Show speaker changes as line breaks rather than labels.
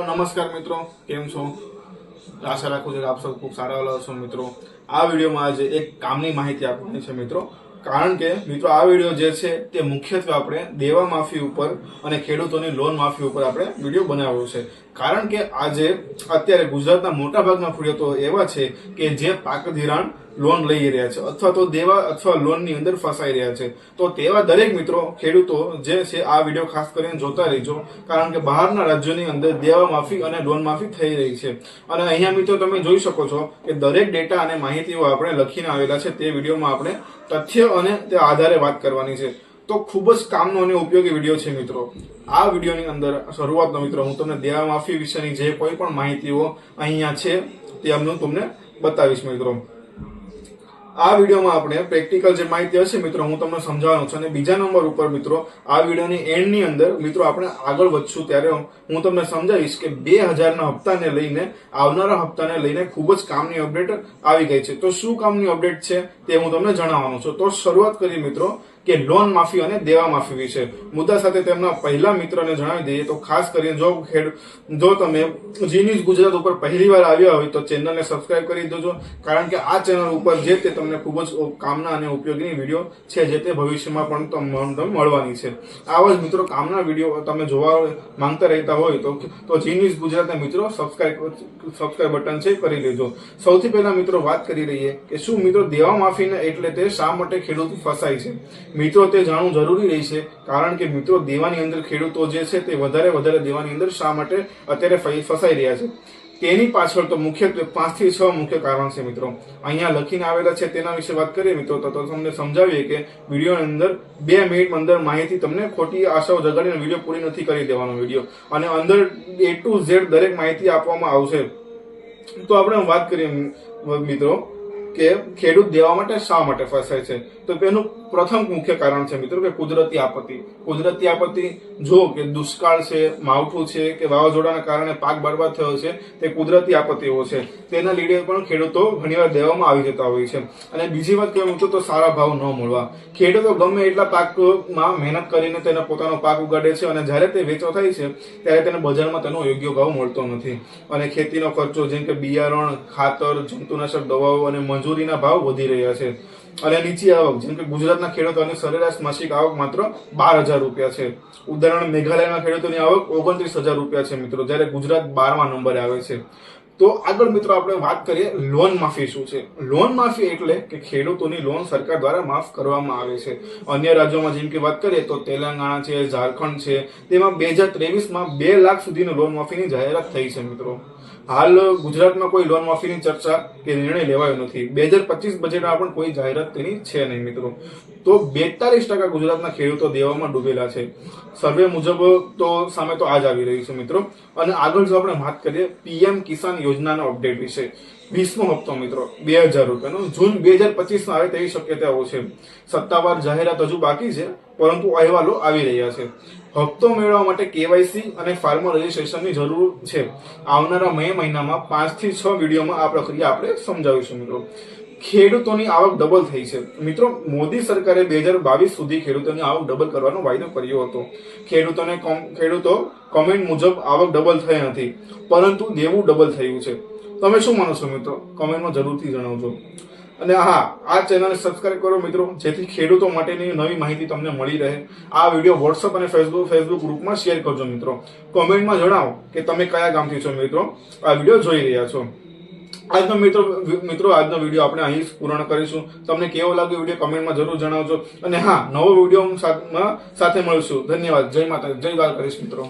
નમસ્કાર મિત્રો, કેમ છો? આશા રાખું છું કે આપ સૌ ખૂબ સારા વાલા છો મિત્રો. આ વિડીયોમાં આજે એક કામની માહિતી આપવાની છે મિત્રો. કારણ કે મિત્રો, આ વીડિયો જે છે તે મુખ્યત્વે આપણે દેવા માફી ઉપર અને ખેડૂતોની લોન માફી ઉપર આપણે વીડિયો બનાવ્યો છે. કારણ કે આજે અત્યારે ગુજરાતના મોટા ભાગના ખેડૂતો એવા છે કે જે પાક ધિરાણ લોન લઈ રહ્યા છે. અથવા તો દેવા અથવા લોનની અંદર ફસાઈ રહ્યા છે. તો તેવા દરેક મિત્રો, ખેડૂતો જે છે, આ વીડિયો ખાસ કરીને જોતા રહેજો. કારણ કે બહારના રાજ્યોની અંદર દેવા માફી અને લોન માફી થઈ રહી છે. અને અહીંયા મિત્રો તમે જોઈ શકો છો કે દરેક ડેટા અને માહિતીઓ આપણે લખીને આવેલા છે. તે વિડીયોમાં આપણે તથ્ય અને તે આધારે વાત કરવાની છે. તો ખૂબ જ કામનો અને ઉપયોગી વીડિયો છે મિત્રો. આ વિડીયોની અંદર શરૂઆતનો મિત્રો, હું તમને દેવા માફી વિશેની જે કોઈ પણ માહિતીઓ અહીંયા છે, તે હું તમને બતાવીશ મિત્રો. આ વિડીયોમાં આપણે પ્રેક્ટિકલ જે માહિતી હશે મિત્રો, હું તમને સમજાવવાનો છું. અને બીજા નંબર ઉપર મિત્રો, આ વિડીયોની એન્ડની અંદર મિત્રો આપણે આગળ વધશું ત્યારે હું તમને સમજાવીશ કે બે હજારના હપ્તાને લઈને, આવનારા હપ્તાને લઈને ખૂબ જ કામની અપડેટ આવી ગઈ છે. તો શું કામની અપડેટ છે તે હું તમને જણાવવાનો છું. તો શરૂઆત કરી મિત્રો કે લોન માફી અને દેવા માફી વિશે. મુદ્દા સાથે તેમના પહેલા મિત્રને જણાવી દઈએ તો ખાસ કરીને જો ખેડ જો તમે જી ન્યૂઝ ગુજરાત ઉપર પહેલી વાર આવ્યા હોય તો ચેનલને સબસ્ક્રાઇબ કરી દેજો. કારણ કે આ ચેનલ ઉપર જે તે તમને ખૂબ જ કામના અને ઉપયોગી વીડિયો છે જે તે ભવિષ્યમાં પણ તમ- તમને મળવાની છે. આવા જ મિત્રો કામના વીડિયો તમે જોવા માંગતા રહેતા હોય તો તો જી ન્યૂઝ ગુજરાતના મિત્રો સબસ્ક્રાઇબ સબસ્ક્રાઇબ બટન છે કરી લેજો સૌથી પહેલા મિત્રો વાત કરી રહીએ કે શું મિત્રો દેવા માફીને એટલે તે શા માટે ખેડૂત ફસાય છે? મિત્રો, તે જાણવું જરૂરી રહેશે કારણ કે મિત્રો, દેવાની અંદર ખેડૂતો જે છે, તે વધારે વધારે દેવાની અંદર શા માટે અત્યારે ફસાઈ રહ્યા છે? તેની પાછળ તો મુખ્યત્વે પાંચથી છ મુખ્ય કારણ છે, મિત્રો. અહીંયા લખીને આવેલા છે, તેના વિશે વાત કરીએ, મિત્રો, તો તમને સમજાવીએ કે વિડીયોની અંદર બે મિનિટ અંદર માહિતી તમને ખોટી આશાઓ જગાડીને વીડિયો પૂરી નથી કરી દેવાનો વીડિયો. અને અંદર એ ટુ ઝેડ દરેક માહિતી આપવામાં આવશે. તો આપણે વાત કરીએ મિત્રો. કે ખેડૂત દેવા માટે શા માટે ફસાય છે? તો તેનું પ્રથમ મુખ્ય કારણ છે મિત્રો કે કુદરતી આપત્તિ. કુદરતી આપત્તિ જો કે દુષ્કાળ છે, માવઠું છે કે વાવાઝોડાના કારણે પાક બરબાદ થયો છે, તે કુદરતી આપત્તિઓ છે. તેના લીધે પણ ખેડૂતો ઘણીવાર દેવામાં આવી જતા હોય છે. અને બીજી વાત કહેવું તો તો સારા ભાવ ન મળવા. ખેડૂતો ગમે એટલા પાકમાં મહેનત કરીને તેનો પોતાનો પાક ઉગાડે છે અને જ્યારે તે વેચો થાય છે, ત્યારે તેને બજારમાં તેનો યોગ્ય ભાવ મળતો નથી. અને ખેતીનો ખર્ચો જેમ કે બિયારણ, ખાતર, જંતુનાશક દવાઓ અને મજૂરીના ભાવ વધી રહ્યા છે. અને નીચી આવક, જેમ કે ગુજરાતના ખેડૂતોની સરેરાશ માસિક આવક માત્ર બાર હજાર રૂપિયા છે. ઉદાહરણ, મેઘાલયના ખેડૂતોની આવક ઓગણત્રીસ હજાર રૂપિયા છે મિત્રો, જ્યારે ગુજરાત બારમા નંબરે આવે છે. તો આગળ મિત્રો આપણે વાત કરીએ લોન માફી શું છે. લોન માફી એટલે કે ખેડૂતોની લોન સરકાર દ્વારા માફ કરવામાં આવે છે. અન્ય રાજ્યોમાં જેમ કે વાત કરીએ તો તેલંગાણા છે, ઝારખંડ છે, તેમાં બે હજાર ત્રેવીસમાં બે લાખ સુધીની લોન માફીની જાહેરાત થઈ છે મિત્રો. હાલ ગુજરાતમાં કોઈ લોન માફીની ચર્ચા કે નિર્ણય લેવાયો નથી. બે હજાર પચીસ બજેટમાં પણ કોઈ જાહેરાત તેની છે નહીં મિત્રો. તો બેતાલીસ ટકા ગુજરાતના ખેડૂતો દેવામાં ડૂબેલા છે. સર્વે મુજબ તો સામે તો આજ આવી રહ્યું છે મિત્રો. અને આગળ જો આપણે વાત કરીએ પીએમ કિસાન યોજનાના અપડેટ વિશે. વીસમો હપ્તો મિત્રો, બે હજાર રૂપિયાનો. જૂન બે હજાર પચીસમાં આવે તેવી શક્યતાઓ છે. સત્તાવાર જાહેરાત હજુ બાકી છે. પરંતુ અહેવાલો આવી રહ્યા છે. હપ્તો મેળવવા માટે કેવાયસી અને ફાર્મર રજિસ્ટ્રેશનની જરૂર છે. આવનારા મે મહિનામાં પાંચથી છ વિડીયોમાં આ પ્રક્રિયા આપણે સમજાવીશું મિત્રો. ખેડૂતોની આવક ડબલ થઈ છે. મિત્રો, મોદી સરકારે બે હજાર બાવીસ સુધી ખેડૂતોની આવક ડબલ કરવાનો વાયદો કર્યો હતો. ખેડૂતોને ખેડૂતો કોમેન્ટ મુજબ આવક ડબલ થઈ નથી, પરંતુ દેવું ડબલ થયું છે. તમે શું માનો છો મિત્રો? કમેન્ટમાં જરૂરથી જણાવજો. અને હા, આ ચેનલને સબસ્ક્રાઇબ કરો મિત્રો. જેથી ખેડૂતો માટેની નવી માહિતી તમને મળી રહે. આ વીડિયો વોટ્સઅપ અને ફેસબુક ફેસબુક ગ્રુપમાં શેર કરજો મિત્રો. કોમેન્ટમાં જણાવો કે તમે કયા ગામથી છો મિત્રો. આ વીડિયો જોઈ રહ્યા છો. આજનો મિત્રો મિત્રો, આજનો વીડિયો આપણે અહીં પૂર્ણ કરીશું. તમને કેવો લાગ્યો વીડિયો કમેન્ટમાં જરૂર જણાવજો. અને હા, નવો વીડિયો સાથે મળીશું. ધન્યવાદ. જય માતા જય દ્વારકાધીશ મિત્રો.